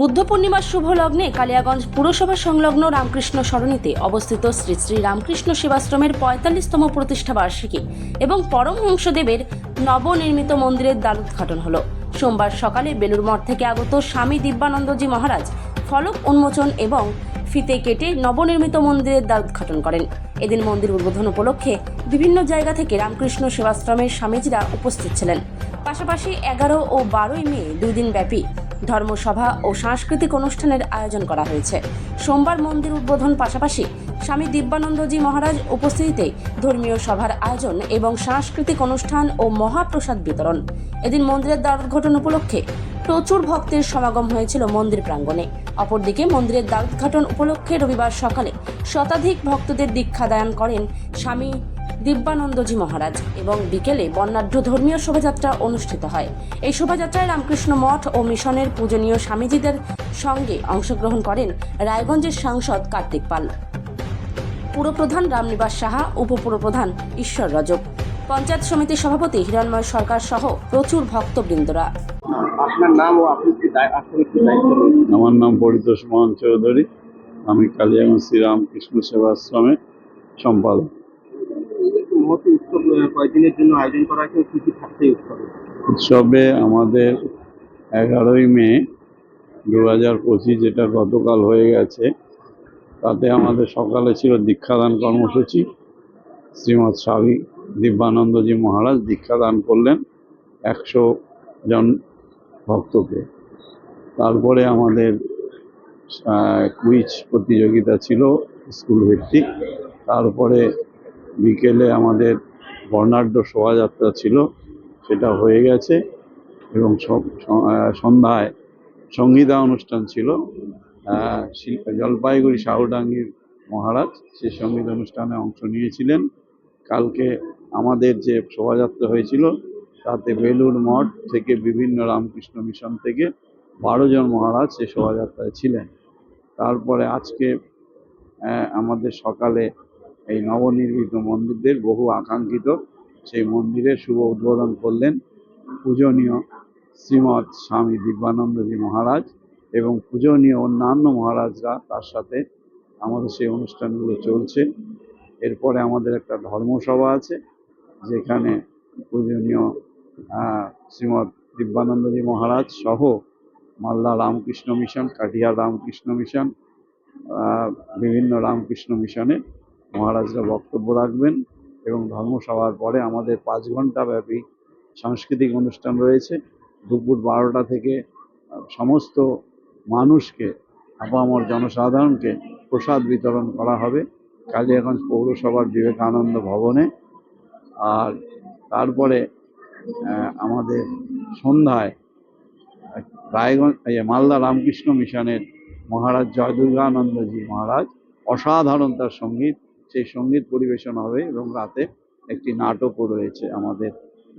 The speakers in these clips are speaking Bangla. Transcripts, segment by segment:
বুদ্ধ পূর্ণিমার শুভ লগ্নে কালিয়াগঞ্জ পুরসভা সংলগ্ন রামকৃষ্ণ সরণিতে অবস্থিত শ্রী শ্রী রামকৃষ্ণ সেবাশ্রমের পঁয়তাল্লিশতম প্রতিষ্ঠা বার্ষিকী এবং পরমহংসদেবের নবনির্মিত মন্দিরের দ্বার উদ্ঘাটন হলো। সোমবার সকালে বেলুর মঠ থেকে আগত স্বামী দিব্যানন্দজি মহারাজ ফলক উন্মোচন এবং ফিতে কেটে নবনির্মিত মন্দিরের দ্বার উদ্ঘাটন করেন। এদিন মন্দির উদ্বোধন উপলক্ষে বিভিন্ন জায়গা থেকে রামকৃষ্ণ সেবাশ্রমের স্বামীজিরা উপস্থিত ছিলেন। পাশাপাশি এগারো ও বারোই মে দুই দিন ব্যাপী ধর্মসভা ও সাংস্কৃতিক অনুষ্ঠানের আয়োজন করা হয়েছে। সোমবার মন্দির উদ্বোধন পাশাপাশি স্বামী দিব্যানন্দজি মহারাজ উপস্থিতিতে ধর্মীয় সভার আয়োজন এবং সাংস্কৃতিক অনুষ্ঠান ও মহাপ্রসাদ বিতরণ। এদিন মন্দিরের দ্বার উদ্ঘাটন উপলক্ষে প্রচুর ভক্তের সমাগম হয়েছিল মন্দির প্রাঙ্গণে। অপরদিকে মন্দিরের দ্বার উদ্ঘাটন উপলক্ষে রবিবার সকালে শতাধিক ভক্তদের দীক্ষা দীক্ষাদান করেন স্বামী দিব্যানন্দজি মহারাজ এবং বিকেলে বর্ণাঢ্য ধর্মীয় শোভাযাত্রা অনুষ্ঠিত হয়। এই শোভাযাত্রায় রামকৃষ্ণ মঠ ও মিশনের পূজনীয় স্বামীজিদের সঙ্গে অংশগ্রহণ করেন রায়গঞ্জের সাংসদ কার্তিক পাল। পুরপ্রধান রামনিবাস সাহা উপপুরপ্রধান ঈশ্বর রজক। পঞ্চায়েত সমিতির সভাপতি হিরণময় সরকার সহ প্রচুর ভক্তবৃন্দরা। আপনার নাম ও আপনি কি? আমার নাম পরিতোষ মোহন চৌধুরী। আমি কালিয়াগঞ্জ শ্রীরামকৃষ্ণ সেবাশ্রমের সম্পাদক। উৎসব আহ, কয়দিনের জন্য আয়োজন করা হয়েছে থাকছে উৎসবে? উৎসবে আমাদের এগারোই মে দু হাজার পঁচিশ যেটা গতকাল হয়ে গেছে তাতে আমাদের সকালে ছিল দীক্ষাদান কর্মসূচি। শ্রীমৎ স্বামী দিব্যানন্দজি মহারাজ দীক্ষাদান করলেন একশো জন ভক্তকে। তারপরে আমাদের কুইজ প্রতিযোগিতা ছিল স্কুল ভিত্তিক। তারপরে বিকেলে আমাদের বর্ণাঢ্য শোভাযাত্রা ছিল, সেটা হয়ে গেছে এবং সন্ধ্যায় সঙ্গীতা অনুষ্ঠান ছিল জলপাইগুড়ি সাহুডাঙ্গির মহারাজ সে সংগীত অনুষ্ঠানে অংশ নিয়েছিলেন। কালকে আমাদের যে শোভাযাত্রা হয়েছিল, তাতে বেলুর মঠ থেকে বিভিন্ন রামকৃষ্ণ মিশন থেকে বারো জন মহারাজ সে শোভাযাত্রায় ছিলেন। তারপরে আজকে আমাদের সকালে এই নবনির্মিত মন্দিরদের বহু আকাঙ্ক্ষিত। সেই মন্দিরের শুভ উদ্বোধন করলেন পূজনীয় শ্রীমৎ স্বামী দিব্যানন্দজি মহারাজ এবং পূজনীয় অন্যান্য মহারাজরা তার সাথে আমাদের সেই অনুষ্ঠানগুলো চলছে। এরপরে আমাদের একটা ধর্মসভা আছে, যেখানে পূজনীয় শ্রীমৎ দিব্যানন্দজি মহারাজ সহ মালদা রামকৃষ্ণ মিশন কাটিয়া রামকৃষ্ণ মিশন বিভিন্ন রামকৃষ্ণ মিশনে মহারাজরা বক্তব্য রাখবেন এবং ধর্মসভার পরে আমাদের পাঁচ ঘণ্টা ব্যাপী সাংস্কৃতিক অনুষ্ঠান রয়েছে। দুপুর বারোটা থেকে সমস্ত মানুষকে, আপামর জনসাধারণকে প্রসাদ বিতরণ করা হবে কালিয়াগঞ্জ পৌরসভার বিবেকানন্দ ভবনে। আর তারপরে আমাদের সন্ধ্যায় রায়গঞ্জ মালদা রামকৃষ্ণ মিশনের মহারাজ জয় দুর্গানন্দজি মহারাজ, অসাধারণ তার সংগীত সেই সংগীত পরিবেশন হবে এবং রাতে একটি নাটকও রয়েছে আমাদের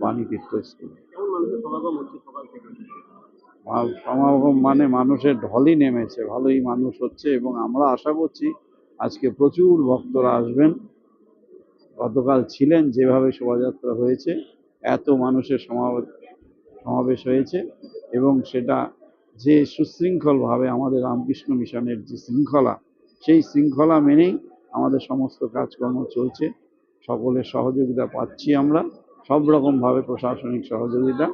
বাণীতীর্থ স্কুলে। সমাগম মানে মানুষের ঢলই নেমেছে ভালোই মানুষ হচ্ছে এবং আমরা আশা করছি আজকে প্রচুর ভক্তরা আসবেন। গতকাল ছিলেন যেভাবে শোভাযাত্রা হয়েছে এত মানুষের সমাবেশ সমাবেশ হয়েছে এবং সেটা যে সুশৃঙ্খলভাবে আমাদের রামকৃষ্ণ মিশনের যে শৃঙ্খলা সেই শৃঙ্খলা মেনেই আমাদের সমস্ত কাজকর্ম চলছে। সকলের সহযোগিতা পাচ্ছি আমরা। সব রকমভাবে প্রশাসনিক সহযোগিতা